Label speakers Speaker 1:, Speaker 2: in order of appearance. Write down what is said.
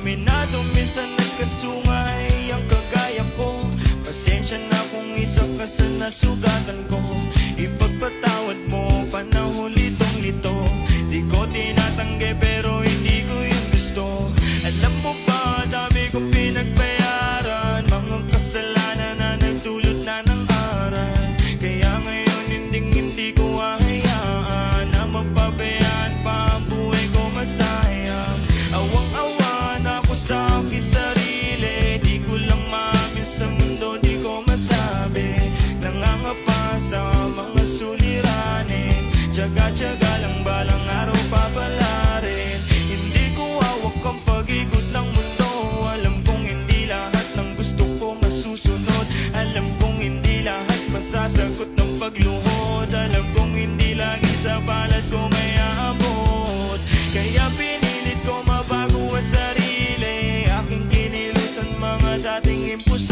Speaker 1: Aminado minsan nagkasungay ang kagaya ko. Pasensya na kung isa ka sa nasugatan ko. Ipagpatawad mo panahon litong lito Di ko tinatanggi pero Tsaga-tsaga lang balang araw papalarin. Hindi ko hawak ang pag-ikot ng mundo. Alam kong hindi lahat ng gusto ko masusunod. Alam kong hindi lahat masasagot ng pagluhod. Alam kong hindi lagi sa palad ko may aabot. Kaya pinilit ko mabago ang sarili. Aking kinilusan mga dating imposible